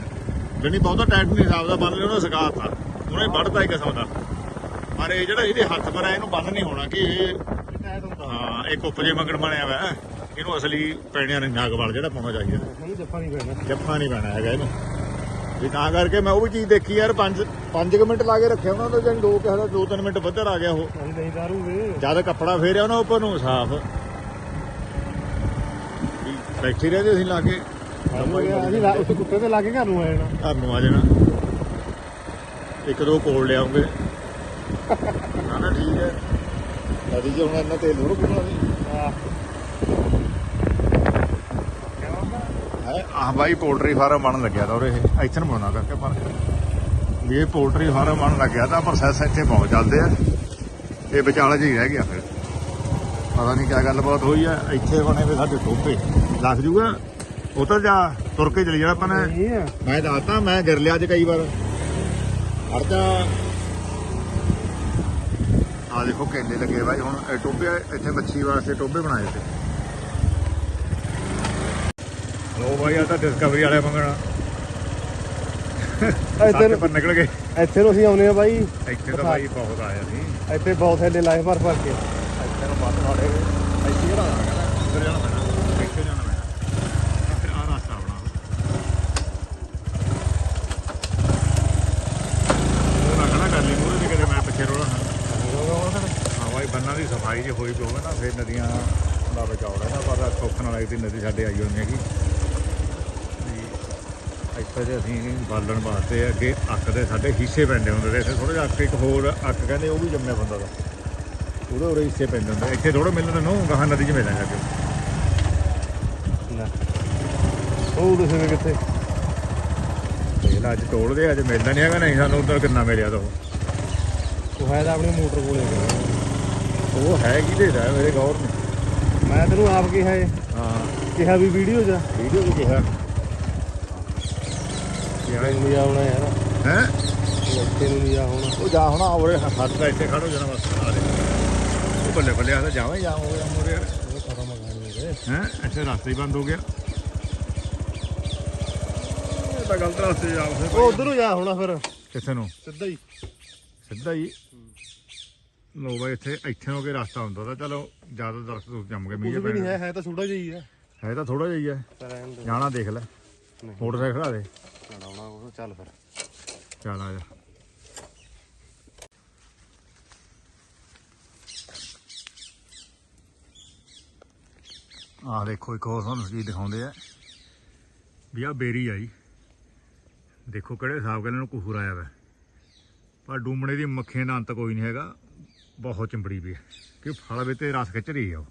ਜਣੀ ਬਹੁਤਾ ਟਾਈਟ ਨਹੀਂ ਹਿਸਾਬ ਦਾ ਬੰਨ ਲਿਆ, ਉਹਨੇ ਸਕਾਤਾ ਉਹਨੇ ਵੱਢਤਾ ਹੀ ਕਿਸਮ ਦਾ। ਪਰ ਇਹ ਜਿਹੜਾ ਇਹਦੇ ਹੱਥ ਪਰ ਹੈ ਇਹਨੂੰ ਬੰਨ ਨਹੀਂ ਹੋਣਾ ਕਿ ਇਹ ਇਹ ਕੁੱਪ ਜੇ ਮੰਗਣ ਬਣਿਆ ਵਾ ਇਹਨੂੰ ਅਸਲੀ ਪੈਣਿਆਂ ਨੇ ਨਾਗਵਾਲ ਜਿਹੜਾ ਪਾਉਣਾ ਚਾਹੀਦਾ। ਸਾਨੂੰ ਜੱਫਾ ਨਹੀਂ ਪੈਣਾ। ਜੱਫਾ ਨਹੀਂ ਪੈਣਾ ਹੈਗਾ ਇਹਨੂੰ। ਵੀ ਤਾਂ ਕਰਕੇ ਮੈਂ ਉਹ ਵੀ ਚੀਜ਼ ਦੇਖੀ ਯਾਰ 5 5 ਮਿੰਟ ਲਾ ਕੇ ਰੱਖਿਆ ਉਹਨਾਂ ਤੋਂ ਜਾਨੀ ਦੋ ਕਿਹਾ 2-3 ਮਿੰਟ ਵੱਧਰ ਆ ਗਿਆ ਉਹ। ਅਸੀਂ ਨਹੀਂ ਦਾਰੂਗੇ ਜਦ ਕੱਪੜਾ ਫੇਰਿਆ ਉਹਨਾਂ ਉੱਪਰ ਨੂੰ ਸਾਫ਼। ਬੈਠੇ ਰਹਦੇ ਅਸੀਂ ਲਾ ਕੇ। ਅਸੀਂ ਲਾ- ਉੱਥੇ ਕੁੱਤੇ ਤੇ ਲਾ ਕੇ ਘਰ ਨੂੰ ਆ ਜਾਣਾ। ਘਰ ਨੂੰ ਆ ਜਾਣਾ। ਇੱਕ ਦੋ ਕੋਲ ਲਿਆਉਂਗੇ। ਨਾ ਨਾ ਠੀਕ ਹੈ। ਨਦੀ ਚ ਹੁਣ ਇੰਨਾ ਤੇਲ ਥੋੜਾ ਪੁੱਛਣਾ ਸੀ ਆਹ ਹੈ ਆਹ ਬਾਈ ਪੋਲਟਰੀ ਫਾਰਮ ਬਣਨ ਲੱਗਿਆ ਤਾਂ ਉਰੇ ਇਹ। ਇੱਥੇ ਨੂੰ ਬਣਾਉਣਾ ਕਰਕੇ ਪਰ ਵੀ ਇਹ ਪੋਲਟਰੀ ਫਾਰਮ ਬਣਨ ਲੱਗਿਆ ਤਾਂ ਪ੍ਰੋਸੈਸ ਇੱਥੇ ਬਹੁਤ ਚੱਲਦੇ ਆ। ਇਹ ਵਿਚਾਲੇ ਹੀ ਰਹਿ ਗਿਆ ਫਿਰ। ਪਤਾ ਨਹੀਂ ਕਿਆ ਗੱਲਬਾਤ ਹੋਈ ਆ ਇੱਥੇ ਬਣੇ ਵੇ ਸਾਡੇ ਟੋਪੇ ਲੱਗ ਜੂਗਾ? ਉਧਰ ਜਾ ਤੁਰ ਕੇ ਚਲੀ ਜਾਣਾ ਆਪਾਂ ਨੇ। ਨਹੀਂ ਆ। ਮੈਂ ਦੱਸਤਾ ਮੈਂ ਗਿਰ ਲਿਆ ਅੱਜ ਕਈ ਵਾਰ। ਅਰਜਾ ਆ ਦੇਖੋ ਕੇਲੇ ਲੱਗੇ ਬਾਈ ਹੁਣ ਇਹ ਇੱਥੇ ਮੱਛੀ ਵਾਸਤੇ ਟੋਬੇ ਬਣਾਏ ਤੇ। ਲੋ ਬਾਈ ਆ ਤਾਂ ਡਿਸਕਵਰੀ ਵਾਲੇ ਮੰਗਣਾ। ਇੱਥੇ ਪਰ ਨਿਕਲ ਗਏ। ਇੱਥੇ ਨੂੰ ਅਸੀਂ ਆਉਨੇ ਆ ਬਾਈ। ਇੱਥੇ ਤਾਂ ਬਾਈ ਬਹੁਤ ਆਇਆ ਸੀ ਇੱਥੇ ਬਹੁਤ ਥੈਲੇ ਲਾਏ ਭਰ ਭਰ ਕੇ। ਇੱਥੇ ਨੂੰ ਬੰਦ ਸਾਡੇ ਇੱਥੇ ਜਿਹੜਾ ਆ ਗਿਆ ਇੱਧਰ ਜਾਣਾ ਪੈਣਾ ਇੱਥੇ ਜਾਣਾ ਪੈਣਾ ਫਿਰ ਆ ਰਸਤਾ ਆਪਣਾ ਉਹ ਨਾ ਖੜਾ ਕਰ ਲਈ ਮੂਰੇ ਵੀ ਕਿਤੇ ਮੈਂ ਪਿੱਛੇ ਰੋਣਾ ਹਾਂ ਬਾਈ ਬੰਨਾਂ ਦੀ ਸਫ਼ਾਈ ਜੇ ਹੋਈ ਪਈ ਹੋਵੇ ਨਾ ਫਿਰ ਨਦੀਆਂ ਦਾ ਬਚਾਓ ਰਹਿੰਦਾ ਪਰ ਸੁੱਖ ਨਾਲ ਇੱਕ ਨਦੀ ਸਾਡੇ ਆਈ ਹੋਣੀ ਹੈਗੀ। ਇੱਥੇ ਦੇ ਅਸੀਂ ਬਾਲਣ ਵਾਸਤੇ ਅੱਗੇ ਅੱਕ ਦੇ ਸਾਡੇ ਹਿੱਸੇ ਪੈਂਦੇ ਹੁੰਦੇ ਤੇ ਇੱਥੇ ਥੋੜਾ ਜਿਹਾ ਅੱਕ ਇੱਕ ਹੋਰ ਅੱਕ ਕਹਿੰਦੇ ਉਹ ਵੀ ਜੰਮਿਆ ਬੰਦਾ ਦਾ। ਉਹਦੇ ਉਰੇ ਹਿੱਸੇ ਪੈਂਦੇ ਹੁੰਦੇ। ਇੱਥੇ ਥੋੜਾ ਮਿਲਣ ਨੂੰ ਗਾਹਾਂ ਨਦੀ 'ਚ ਮਿਲਾਂਗੇ ਅੱਗੇ ਲੈ। ਉਹ ਦੱਸੇ ਕਿੱਥੇ? ਪਹਿਲਾਂ ਅੱਜ ਤੋੜਦੇ ਅੱਜ ਮਿਲਦਾ ਨਹੀਂ ਹੈਗਾ ਨਹੀਂ ਸਾਨੂੰ ਉਧਰ ਕਿੰਨਾ ਮਿਲਿਆ ਤਾਂ ਉਹ। ਹੈ ਤਾਂ ਆਪਣੀ ਮੋਟਰ ਕੋਲੇ। ਉਹ ਹੈ ਕਿਹਦੇ ਦਾ ਮੇਰੇ ਗੌਰ ਨੇ ਮੈਂ ਤੈਨੂੰ ਆਪ ਕਿਹਾ ਏ। ਹਾਂ। ਕਿਹਾ ਵੀ ਵੀਡੀਓ ਜਾ। ਵੀਡੀਓ ਵੀ ਕਿਹਾ। ਕਿਹਾ ਨਹੀਂ ਆਉਣਾ ਯਾਰ। ਹੈ? ਇੱਥੇ ਨੂੰ ਨਹੀਂ ਆ ਹੋਣਾ। ਉਹ ਜਾ ਹੁਣ ਉਰੇ। ਹੱਥ ਦਾ ਇੱਥੇ ਖੜੋ ਜਾਣਾ ਬਸ ਆ ਦੇ। ਉਹ ਬੱਲੇ ਬੱਲੇ ਆਦਾ ਜਾਵਾਂ ਜਾਵਾਂ ਮੋਰੇ ਯਾਰ ਉਹ ਖਤਮ ਹੋ ਗਏ ਹੈ? ਇੱਥੇ ਰਸਤਾ ਹੀ ਬੰਦ ਹੋ ਗਿਆ। ਇਹ ਤਾਂ ਗਲਤ ਰਸਤੇ ਜਾ ਉਹ ਉਧਰ ਨੂੰ ਜਾ ਹੋਣਾ ਫਿਰ। ਕਿੱਥੇ ਨੂੰ? ਸਿੱਧਾ ਹੀ। ਸਿੱਧਾ ਹੀ। ਲੋ ਬਾਈ ਇੱਥੇ ਇੱਥੇ ਹੋ ਕੇ ਰਸਤਾ ਹੁੰਦਾ ਤਾਂ ਚਲੋ ਜ਼ਿਆਦਾ ਦਰਖਤ ਦੁਰਖਤ ਜੰਮ ਗਏ ਕੁਝ ਮੀਂਹ ਵੀ ਨਹੀਂ ਪੈਣ ਹੈ ਤਾਂ ਛੋਟਾ ਜਿਹਾ ਹੀ ਹੈ। ਹੈ ਤਾਂ ਥੋੜਾ ਜਿਹਾ ਹੀ ਹੈ। ਜਾਣਾ ਦੇਖ ਲੈ। ਨਹੀਂ। ਮੋਟਰਸਾਈਕਲ ਖੜਾ ਦੇ। ਉਹ ਚੱਲ ਫਿਰ। ਚੱਲ ਆ ਜਾ। ਆਹ ਦੇਖੋ ਇੱਕ ਹੋਰ ਤੁਹਾਨੂੰ ਚੀਜ਼ ਦਿਖਾਉਂਦੇ ਆ। ਵੀ ਆ ਬੇਰੀ ਆਈ। ਦੇਖੋ ਕਿਹੜੇ ਹਿਸਾਬ ਨਾਲ ਇਹਨੂੰ ਕੁਹੂਰ ਆਇਆ ਵਾ। ਪਰ ਡੂਮਣੇ ਦੀ ਮੱਖੀਆਂ ਦਾ ਅੰਤ ਕੋਈ ਨਹੀਂ ਹੈਗਾ। ਬਹੁਤ ਚੰਬੜੀ ਵੀ ਹੈ। ਕਿ ਫਲ ਵਿੱਚ ਤੇ ਰਸ ਖਿੱਚ ਰਹੀ ਆ ਉਹ।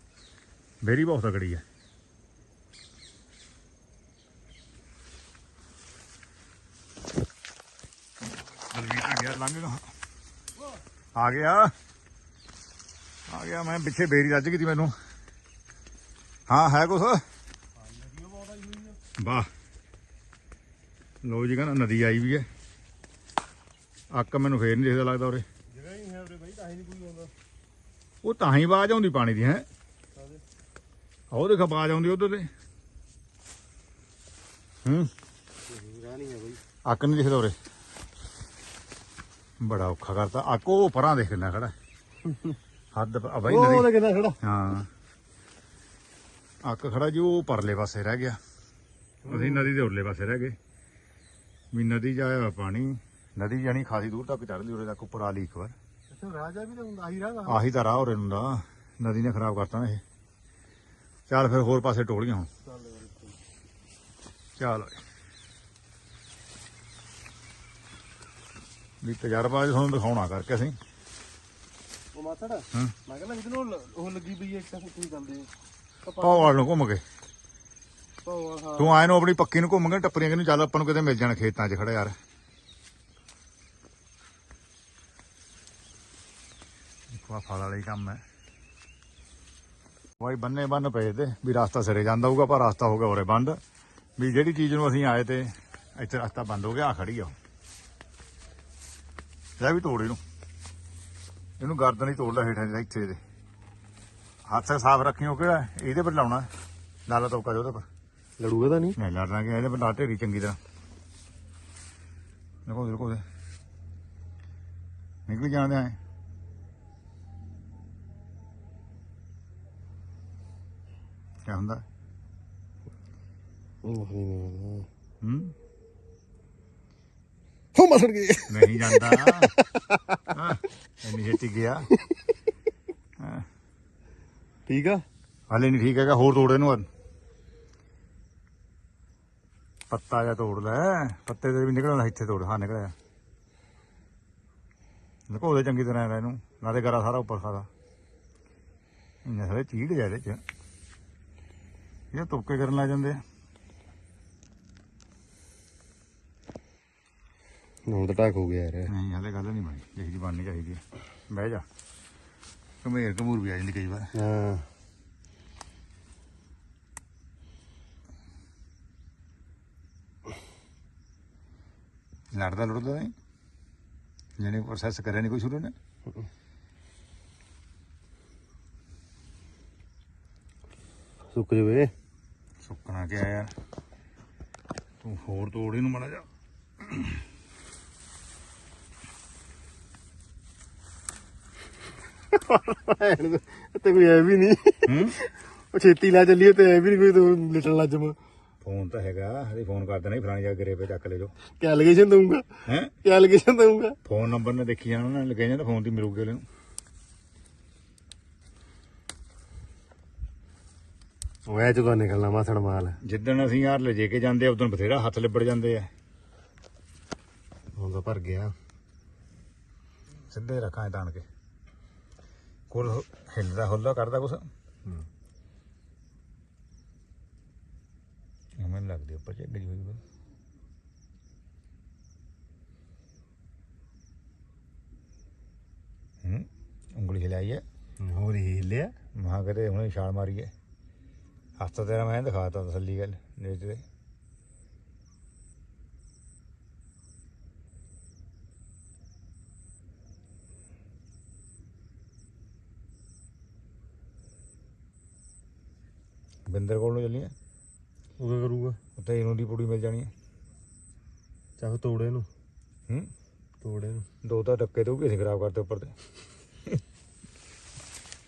ਬੇਰੀ ਬਹੁਤ ਤਕੜੀ ਹੈ ਬਲਵੀਰ ਆ ਗਿਆ ਲੰਘ ਗਿਆ। ਆ ਗਿਆ। ਆ ਗਿਆ, ਮੈਂ ਪਿੱਛੇ ਬੇਰੀ ਰੱਜ ਗਈ ਤੀ ਮੈਨੂੰ। ਹਾਂ, ਹੈ ਕੁਛ? ਵਾਹ। ਲੋ ਜੀ, ਕਹਿੰਦਾ ਨਦੀ ਆਈ ਵੀ ਹੈ। ਅੱਕ ਮੈਨੂੰ ਫੇਰ ਨਹੀਂ ਦਿਖਦਾ ਲੱਗਦਾ ਉਰੇ। ਜਗ੍ਹਾ ਹੀ ਹੈ ਉਰੇ ਬਾਈ, ਤਾਂ ਹੀ ਨਹੀਂ ਕੋਈ ਉਹ ਤਾਂ ਹੀ ਆਵਾਜ਼ ਆਉਂਦੀ ਪਾਣੀ ਦੀ ਹੈ? ਉਹ ਦੇਖ ਆਵਾਜ਼ ਆਉਂਦੀ ਉਧਰ ਤੇ। ਹੂੰ। ਅੱਕ ਨਹੀਂ ਦਿਖਦਾ ਉਰੇ। ਬੜਾ ਔਖਾ ਕਰਤਾ। ਅੱਕ ਉਹ ਪਰਾਂ ਦੇਖ ਕਿੰਨਾ ਖੜਾ। ਹੱਦ ਆ ਬਾਈ ਉਹ ਨਦੀ। ਉਹਦਾ ਕਿੰਨਾ ਖੜਾ। ਹਾਂ। ਅੱਕ ਖੜਾ ਜੀ ਉਹ ਪਰਲੇ ਪਾਸੇ ਰਹਿ ਗਿਆ। ਅਸੀਂ ਨਦੀ ਦੇ ਉਰਲੇ ਪਾਸੇ ਰਹਿ ਗਏ। ਵੀ ਨਦੀ ਜਾਇਆ ਪਾਣੀ। ਨਦੀ ਜਾਣੀ ਖਾਸੀ ਦੂਰ ਤੱਕ ਚੜ੍ਹਦੀ ਉਰੇ ਤੱਕ ਉੱਪਰ ਆ ਲਈ ਇੱਕ ਵਾਰ। ਅੱਛਾ ਰਾਜਾ ਵੀ ਤਾਂ ਹੁੰਦਾ ਆਹੀ ਤਾਂ ਰਾਹ ਉਰੇ ਨੂੰ ਦਾ ਨਦੀ ਨੇ ਖਰਾਬ ਕਰਤਾ ਨਾ ਇਹ। ਚੱਲ ਫਿਰ ਹੋਰ ਪਾਸੇ ਟੋਲੀਆਂ ਹੁਣ। ਚੱਲ ਓਏ। ਵੀ ਤਜਰਬਾ ਅੱਜ ਤੁਹਾਨੂੰ ਦਿਖਾਉਣਾ ਕਰਕੇ ਅਸੀਂ। ਉਹ ਮਾਥੜ ਹਾਂ। ਮੈਂ ਕਹਿੰਦਾ ਇਹਦੇ ਨਾਲ ਉਹ ਲੱਗੀ ਪਈ ਹੈ ਇੱਕ ਤਾਂ ਕੀ ਚੱਲਦੇ ਪਾਉ ਵਾਲ ਨੂੰ ਘੁੰਮ ਕੇ। ਪਾਉ ਹਾਂ। ਤੂੰ ਆਏ ਨੂੰ ਆਪਣੀ ਪੱਕੀ ਨੂੰ ਘੁੰਮ ਕੇ ਟੱਪਰੀਆਂ ਕਿ ਨੂੰ ਚੱਲ ਆਪਾਂ ਨੂੰ ਕਿਤੇ ਮਿਲ ਜਾਣਾ ਖੇਤਾਂ 'ਚ ਖੜਾ ਯਾਰ। ਆਹ ਫਲ ਵਾਲਾ ਹੀ ਕੰਮ ਹੈ। ਵਾਈ ਬੰਨੇ ਬੰਨ ਪਏ ਤੇ ਵੀ ਰਸਤਾ ਸਿਰੇ ਜਾਂਦਾ ਹੋਊਗਾ ਪਰ ਰਸਤਾ ਹੋ ਗਿਆ ਉਰੇ ਬੰਦ। ਵੀ ਜਿਹੜੀ ਚੀਜ਼ ਨੂੰ ਅਸੀਂ ਆਏ ਤੇ ਇੱਥੇ ਰਸਤਾ ਬੰਦ ਹੋ ਗਿਆ ਆ ਖੜੀ ਆ। ਲੈ ਵੀ ਤੋੜ ਇਹਨੂੰ। ਇਹਨੂੰ ਗਰਦਨ ਹੀ ਤੋੜ ਲੈ ਹੇਠਾਂ ਜਿਹੜਾ ਇੱਥੇ ਦੇ। ਹੱਥ ਸਾਫ਼ ਰੱਖਿਓ ਕਿਹੜਾ ਇਹਦੇ ਪਰ ਲਾਉਣਾ। ਲਾਲਾ ਤੋਕਾ ਜੋ ਉਹਦੇ ਪਰ। ਲੜੂਗਾ ਤਾਂ ਨਹੀਂ? ਨਹੀਂ ਲੜਨਾ ਇਹਦੇ ਬੰਦਾ ਢੇਰੀ ਚੰਗੀ ਤਰ੍ਹਾਂ। ਦੇਖੋ ਦੇਖੋ। ਨਿਕਲ ਜਾਂਦੇ ਆ ਕੀ ਹੁੰਦਾ। ਨਹੀਂ ਹੂੰ? ਹੋ ਮਸੜ ਗਈ। ਨਹੀਂ ਜਾਂਦਾ। ਹਾਂ ਇੰਨੀ ਛੇਤੀ ਗਿਆ। ਠੀਕ ਆ? ਹਾਲੇ ਨਹੀਂ ਠੀਕ ਹੈਗਾ ਹੋਰ ਤੋੜ ਇਹਨੂੰ। ਪੱਤਾ ਜਾਂ ਤੋੜ ਲੈ। ਪੱਤੇ ਦੇ ਵੀ ਨਿਕਲਣਾ ਇੱਥੇ ਤੋੜ ਹਾਂ ਨਿਕਲਿਆ। ਦੇਖੋ ਉਹਦੇ ਚੰਗੀ ਤਰ੍ਹਾਂ ਇਹਨੂੰ ਨਾ ਤੇ ਗਰਾ ਸਾਰਾ ਉੱਪਰ ਖਾਦਾ ਇੰਨੇ ਸਾਰੇ ਚੀੜ ਜਾ ਇਹਦੇ ਚ। ਇਹ ਤੁਪਕੇ ਕਰਨ ਲੱਗ ਜਾਂਦੇ ਆ। ਹੁਣ ਤਾਂ ਟਾਕ ਹੋ ਗਿਆ ਯਾਰ। ਨਹੀਂ ਹਾਲੇ ਗੱਲ ਨਹੀਂ ਬਣੀ। ਜਿਹੀ ਜੀ ਬਣਨੀ ਚਾਹੀਦੀ ਹੈ ਬਹਿ ਜਾ। ਕਮੇਰ ਕਮੂਰ ਵੀ ਆ ਜਾਂਦੀ ਕਈ ਵਾਰ। ਹਾਂ। ਲੜਦਾ ਲੜਦਾ ਨਹੀਂ। ਜਿਹਨੇ ਪ੍ਰੋਸੈਸ ਕਰਿਆ ਨਹੀਂ ਕੋਈ ਸ਼ੁਰੂ ਨੇ। ਸੁੱਕ ਜਵੇ। ਸੁੱਕਣਾ ਕਿਆ ਯਾਰ? ਤੂੰ ਹੋਰ ਤੋੜ ਇਹਨੂੰ ਮੜਾ ਜਾ ਤੇ ਕੋਈ ਐ ਵੀ ਨਹੀਂ। ਉਹ ਛੇਤੀ ਲਾ ਚੱਲੀਏ ਤੇ ਐ ਵੀ ਨਹੀਂ ਕੋਈ ਤੂੰ ਲਿਟਣ ਲੱਜਮ ਫੋਨ ਤਾਂ ਹੈਗਾ ਹਜੇ ਫੋਨ ਕਰ ਦੇਣਾ ਫਲਾਣੀ ਜਗ੍ਹਾ ਗਰੇ ਪੇ ਚੱਕ ਲੈ ਜੋ ਕੀ ਐਲੀਗੇਸ਼ਨ ਦਊਂਗਾ। ਹੈ? ਕੀ ਐਲੀਗੇਸ਼ਨ ਦਊਂਗਾ। ਫੋਨ ਨੰਬਰ ਨੇ ਦੇਖੀ ਜਾਣਾ ਨਾ ਲੱਗੇ ਜਾਂਦਾ ਫੋਨ ਦੀ ਮਿਲੂਗੀ ਉਹਨੂੰ ਉਹ ਐ ਚੋਂ ਨਿਕਲਣਾ ਮਾਸੜ ਮਾਲ ਜਿੱਦਣ ਅਸੀਂ ਯਾਰ ਲੈ ਕੇ ਜਾਂਦੇ ਆ ਉਦੋਂ ਬਥੇਰਾ ਹੱਥ ਲਿਬੜ ਜਾਂਦੇ ਆ। ਹੁਣ ਤਾਂ ਭਰ ਗਿਆ। ਸਿੱਧੇ ਰੱਖਾਂ ਤਾਣ ਕੇ ਕੋਲ ਹਿੱਲਦਾ ਹੁੱਲਦਾ ਕਰਦਾ ਕੁਛ। ਮੈਨੂੰ ਲੱਗਦੀ ਉੱਪਰ ਚੱਕ ਗਈ ਹੋਈ ਹੂੰ ਉਂਗਲੀ ਹਿਲਾਈ ਹੈ ਹੋਰ ਹੀ ਹਿੱਲਿਆ। ਮਹਾ ਕਦੇ ਹੁਣੇ ਛਾਲ ਮਾਰੀ ਹੈ ਹੱਥ ਤਾਂ ਤੇਰਾ ਮੈਂ ਦਿਖਾਤਾ ਤਸੱਲੀ ਗੱਲ ਨੇਚ ਤੇ ਬਿੰਦਰ ਕੋਲ ਨੂੰ ਚੱਲੀਆਂ। ਉਹ ਕੀ ਕਰੂਗਾ? ਉੱਤੇ ਇਹਨੂੰ ਦੀ ਪੁੜੀ ਮਿਲ ਜਾਣੀ ਹੈ ਚਾਹ ਤੋੜੇ ਨੂੰ। ਹੂੰ? ਤੋੜੇ ਨੂੰ। ਦੋ ਤਾਂ ਟੱਕੇ ਤੋਂ ਵੀ ਅਸੀਂ ਖਰਾਬ ਕਰਤੇ ਉੱਪਰ ਤੇ।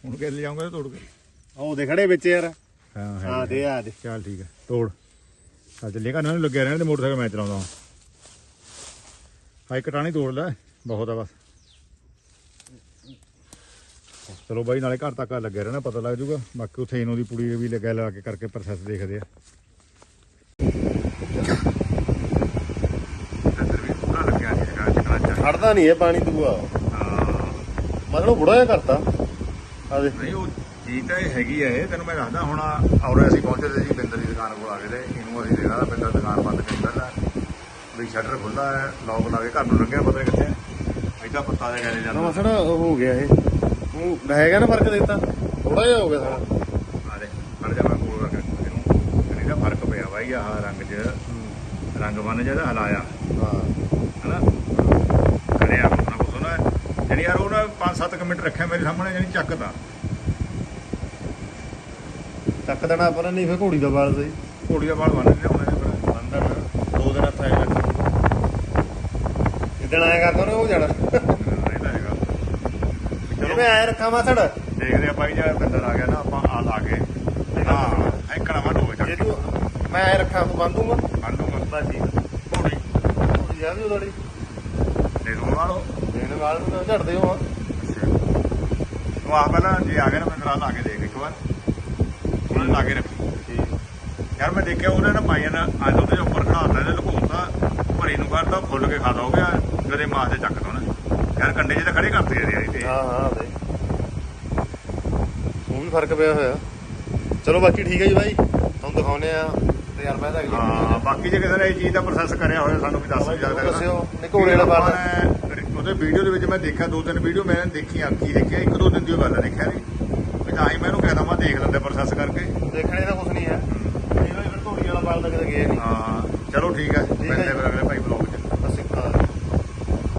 ਹੁਣ ਕਿੱਥੇ ਜਾਊਂਗਾ ਤੋੜ ਕੇ? ਉਹ ਦੇ ਖੜੇ ਵਿੱਚ ਯਾਰ। ਹਾਂ ਹਾਂ ਦੇ ਆ ਦੇ। ਚੱਲ ਠੀਕ ਹੈ ਤੋੜ। ਚੱਲ ਚੱਲੀਏ ਨੂੰ ਲੱਗਿਆ ਰਹਿਣ ਤੇ ਮੋਟਰਸਾਈਕਲ ਮੈਂ ਚਲਾਉਂਦਾ ਹਾਂ। ਇੱਕ ਟਾਣੀ ਤੋੜ ਲੈ ਬਹੁਤ ਆ ਬਸ। ਚਲੋ ਬਾਈ ਨਾਲੇ ਘਰ ਤੱਕ ਲੱਗਿਆ ਰਹਿਣਾ ਪਤਾ ਲੱਗ ਜੂਗਾ ਬਾਕੀ ਉੱਥੇ ਇਹਨੂੰ ਦੀ ਪੁੜੀ ਵੀ ਲੱਗਿਆ ਲਾ ਕੇ ਕਰਕੇ ਪ੍ਰੋਸੈਸ ਦੇਖਦੇ ਆ। ਤਾਂ ਨਹੀਂ ਇਹ ਪਾਣੀ ਦੂਆ। ਹਾਂ। ਮਤਲਬ ਬੁੜਾ ਕਰਤਾ। ਆ ਦੇ ਨਹੀਂ ਉਹ ਚੀਜ਼ ਤਾਂ ਇਹ ਹੈਗੀ ਆ ਇਹ ਤੈਨੂੰ ਮੈਂ ਦੱਸਦਾ ਹੁਣ ਔਰ ਅਸੀਂ ਪਹੁੰਚੇ ਤੇ ਜੀ ਬਿੰਦਰ ਦੀ ਦੁਕਾਨ ਕੋਲ ਆ ਗਏ ਤੇ ਇਹਨੂੰ ਅਸੀਂ ਦੇਖਣਾ ਤਾਂ ਬਿੰਦਰ ਦੁਕਾਨ ਬੰਦ ਕਰੀ ਪਹਿਲਾਂ। ਵੀ ਸ਼ਟਰ ਖੁੱਲਾ ਹੈ ਲੌਕ ਲਾ ਕੇ ਘਰ ਨੂੰ ਲੰਘਿਆ ਪਤਾ ਕਿੱਥੇ। ਐਡਾ ਪੱਤਾ ਜਿਹਾ ਕਹਿੰਦੇ ਜਾਂਦਾ ਮਸੜਾ ਹੋ ਗਿਆ ਇਹ। ਉਹ ਹੈਗਾ ਨਾ ਫ਼ਰਕ ਦਿੱਤਾ। ਥੋੜਾ ਜਿਹਾ ਹੋ ਗਿਆ ਸਾਰਾ ਆ ਦੇ ਖੜ ਜਾ ਮੈਂ ਕੋਲ ਰੱਖ ਇਹਨੂੰ ਇਹਦਾ ਫ਼ਰਕ ਪਿਆ ਬਾਈ ਆਹ ਰੰਗ 'ਚ। ਰੰਗ ਬੰਨ ਜਿਹਦਾ ਹਲਾਇਆ। ਹਾਂ। ਹਨਾ? ਕਰਿਆ ਆਪਣਾ ਕੁਛ ਨਾ ਜਿਹੜੀ ਯਾਰ ਉਹ ਨਾ 5-7 ਮਿੰਟ ਰੱਖਿਆ ਮੇਰੇ ਸਾਹਮਣੇ ਜਿਹੜੀ ਚੱਕਦਾ ਚੱਕ ਦੇਣਾ ਪਰ ਨਹੀਂ ਫੇ ਘੋੜੀ ਦਾ ਬਾਲ ਸਹੀ। ਘੋੜੀ ਦਾ ਵਾਲ ਬੰਨ ਲਿਆਉਣਾ ਨੇ ਫਿਰ ਬੰਦਨ ਦੋ ਦਿਨ ਹੱਥਾਂ ਵਿੱਚ ਜਿੱਦਣ ਆਇਆ ਕਰਦਾ ਉਹਨੇ ਉਹ ਜਾਣਾ। ਚਲੋ। ਮੈਂ ਆਇਆ ਰੱਖਾਂ ਮਾਸੜ ਦੇਖਦੇ ਆ ਬਾਈ ਜੇ ਬਿੰਦਰ ਆ ਗਿਆ ਨਾ ਆਪਾਂ ਆ ਲਾ ਕੇ ਹਾਂ। ਐਕੜਾ ਵੱਢ ਹੋਵੇ ਜੇ ਚੱਕ ਤੂੰ ਮੈਂ ਆਇਆ ਰੱਖਾਂ ਤੂੰ ਬੰਦ ਦੂੰਗਾ। ਬੰਦ ਨੂੰ ਬਸ ਠੀਕ ਘੋੜੀ। ਘੋੜੀ ਜਾ ਵੀ ਉਹਦੀ ਦੇ ਦੋ ਵਾਲੋ ਦੇਣ ਵਾਲ ਨੂੰ ਝੜਦੇ ਹੋ। ਆ ਪਹਿਲਾਂ ਜੇ ਆ ਗਿਆ ਨਾ ਬਿੰਦਰ ਆ ਲਾ ਕੇ ਦੇਖ ਇੱਕ ਵਾਰ। ਉਹਨੇ ਲਾ ਕੇ ਰੱਖੀ। ਯਾਰ ਮੈਂ ਦੇਖਿਆ ਉਹਨੇ ਨਾ ਪਾਈਆਂ ਨਾ ਅੱਜ ਉਹਦੇ ਉੱਪਰ ਖੜਾਤਾ ਇਹਨੇ ਲੁਕਾਉਤਾ ਭਰੀ ਨੂੰ ਕਰਤਾ ਫੁੱਲ ਕੇ ਖਾਦਾ ਹੋ ਗਿਆ ਕਦੇ ਮਾਸ ਤੇ ਚੱਕਦਾ ਉਹਨੇ। ਯਾਰ ਕੰਡੇ 'ਚ ਤਾਂ ਖੜੇ ਕਰਤੇ ਯਾਰ ਇਹ ਤੇ। ਹਾਂ ਹਾਂ ਦੇ ਉਹ ਵੀ ਫ਼ਰਕ ਪਿਆ ਹੋਇਆ। ਚਲੋ ਬਾਕੀ ਠੀਕ ਹੈ ਜੀ ਬਾਈ ਤੁਹਾਨੂੰ ਦਿਖਾਉਨੇ ਆ ਤੇ ਯਾਰ ਮੈਂ ਤਾਂ ਅਗਲੀ ਹਾਂ ਬਾਕੀ ਜੇ ਕਿਸੇ ਨੇ ਇਹ ਚੀਜ਼ ਦਾ ਪ੍ਰੋਸੈਸ ਕਰਿਆ ਹੋਇਆ ਸਾਨੂੰ ਵੀ ਦੱਸ ਦਿਓ ਦੱਸਿਓ ਨਿਕੋੜੇ ਵਾਲਾ ਬਾਲ ਉਹਦੇ ਵੀਡੀਓ ਦੇ ਵਿੱਚ ਮੈਂ ਦੇਖਿਆ ਦੋ ਤਿੰਨ ਵੀਡੀਓ ਮੈਂ ਦੇਖੀ ਅੱਖੀ ਦੇਖਿਆ ਇੱਕ ਦੋ ਦਿਨ ਦੀ ਉਹ ਗੱਲ ਦੇਖਿਆ ਨਹੀਂ ਤਾਂ ਹੀ ਮੈਂ ਇਹਨੂੰ ਕਹਿਦਾ ਮੈਂ ਦੇਖ ਲੈਂਦੇ ਪ੍ਰੋਸੈਸ ਕਰਕੇ। ਦੇਖਣੇ ਦਾ ਕੁਝ ਨਹੀਂ ਹੈ। ਇਹ ਫਿਰ ਧੂੜੀ ਵਾਲਾ ਬਾਲ ਤਾਂ ਕਿਤੇ ਗਿਆ ਨਹੀਂ ਹਾਂ ਚਲੋ ਠੀਕ ਹੈ ਮਿਲਦੇ ਫਿਰ ਅਗਲੇ ਭਾਈ ਬਲੌਗ